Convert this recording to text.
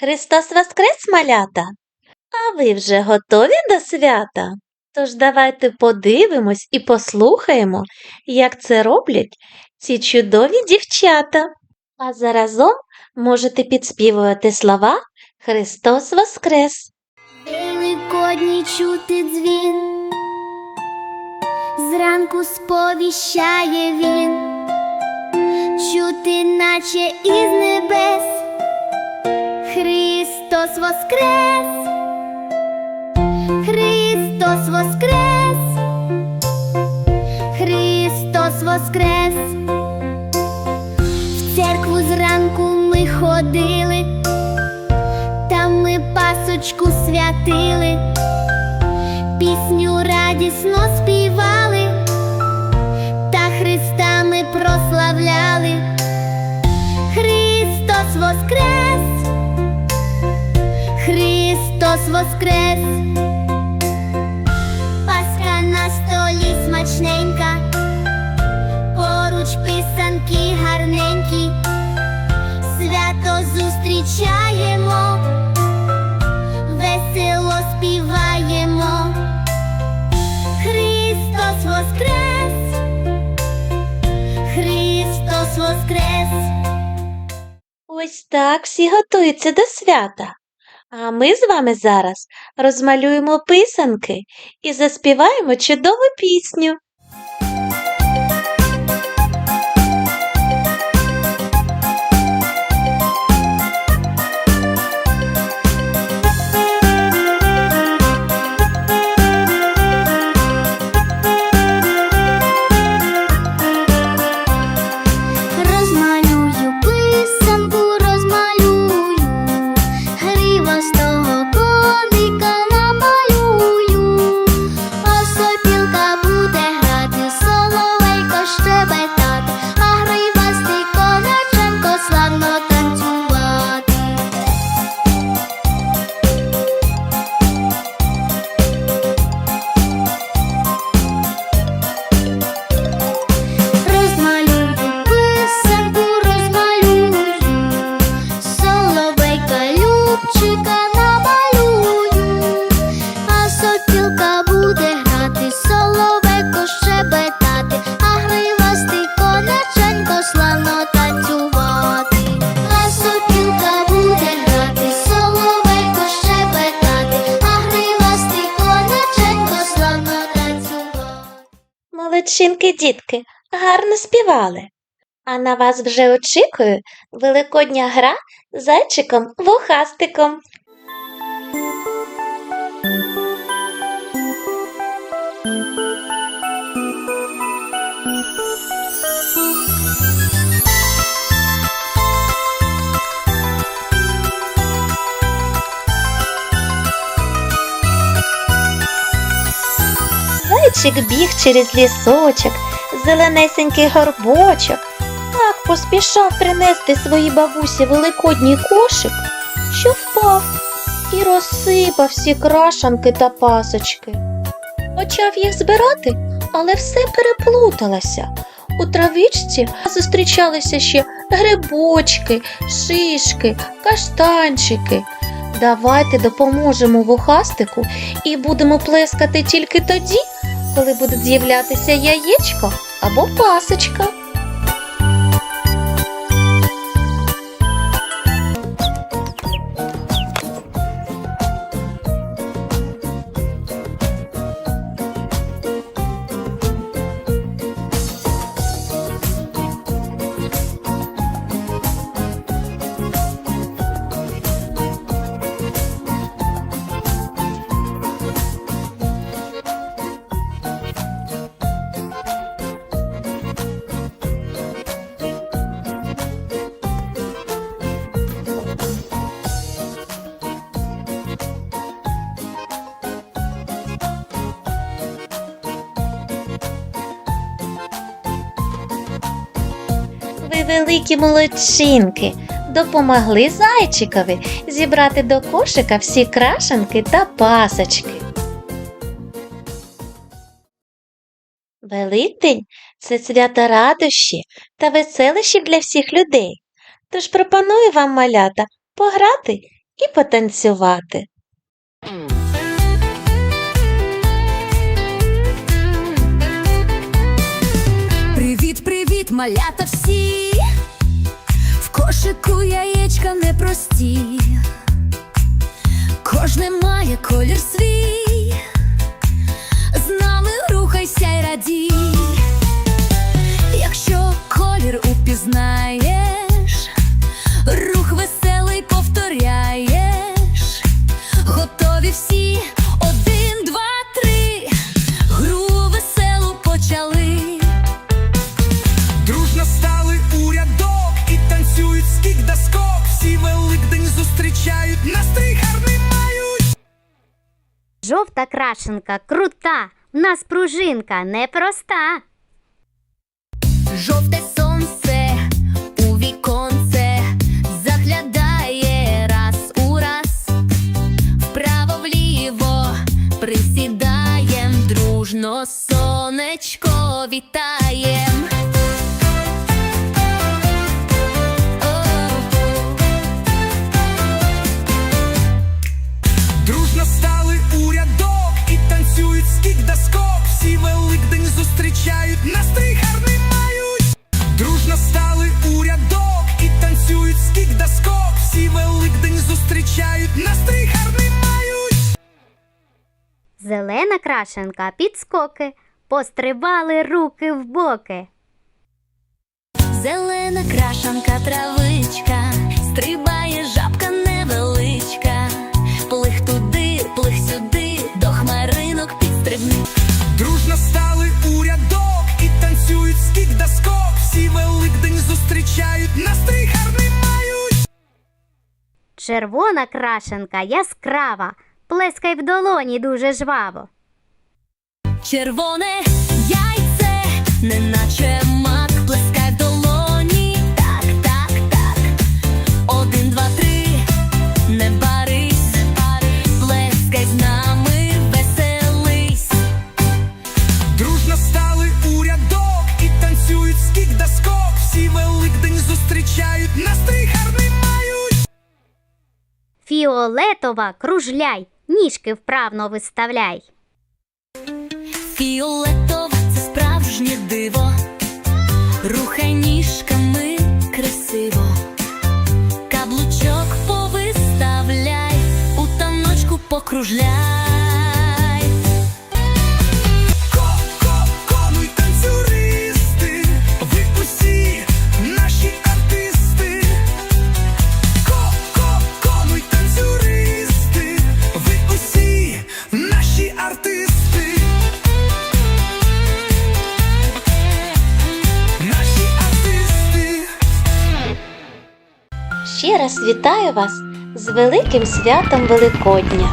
Христос Воскрес, малята! А ви вже готові до свята? Тож давайте подивимось і послухаємо, як це роблять ці чудові дівчата. А заразом можете підспівувати слова Христос Воскрес! Великодній чути дзвін, зранку сповіщає він, чути, наче із небес, Христос Воскрес, Христос Воскрес, Христос Воскрес. В церкву зранку ми ходили. Там ми пасочку святили, пісню радісно співали, та Христа ми прославляли. Христос Воскрес, Христос Воскрес, Пасха на столі смачненька, поруч писанки гарненькі, свято зустрічаємо весело співаємо. Христос Воскрес, Христос Воскрес. Ось так всі готуються до свята. А ми з вами зараз розмалюємо писанки і заспіваємо чудову пісню. Молодчинки, дітки, гарно співали. А на вас вже очікує великодня гра зайчиком-вухастиком. Зайчик біг через лісочок, зеленесенький горбочок. Так поспішав принести своїй бабусі великодній кошик, що впав і розсипав всі крашанки та пасочки. Почав їх збирати, але все переплуталося. У травичці зустрічалися ще грибочки, шишки, каштанчики. Давайте допоможемо вухастику і будемо плескати тільки тоді, коли буде з'являтися яєчко або пасочка. Великі молодчинки, допомогли зайчикові зібрати до кошика всі крашанки та пасочки. Великдень це свято радощі та веселощі для всіх людей. Тож пропоную вам, малята, пограти і потанцювати. Привіт, привіт, малята всі. Кошику яєчка непрості. Кожне має колір свій. З нами рухайся й радій. Якщо колір упізнаєш, зустрічають, настрій гарний мають. Жовта крашенка крута, в нас пружинка непроста. Жовте сонце у віконце заглядає раз у раз, вправо вліво присідаєм, дружно сонечко вітаєм. Зелена крашенка підскоки, пострибали руки в боки. Зелена крашанка травичка, стрибає жабка невеличка, плих туди, плих сюди, до хмаринок підстрибни. Дружно стали у рядок і танцюють скік да скок. Всі Великдень зустрічають, настрій гарний мають. Червона крашенка яскрава, плескай в долоні дуже жваво. Червоне яйце, неначе мак, плескай в долоні. Так, так, так. Один, два, три, не барись, плескай з нами, веселись. Дружно стали у рядок і танцюють скік да скок. Всі Великдень зустрічають, настрій гарний мають. Фіолетова кружляй, ніжки вправно виставляй. Фіолетове це справжнє диво, рухай красиво, каблучок повиставляй, у таночку покружляй. Ще раз вітаю вас з великим святом Великодня.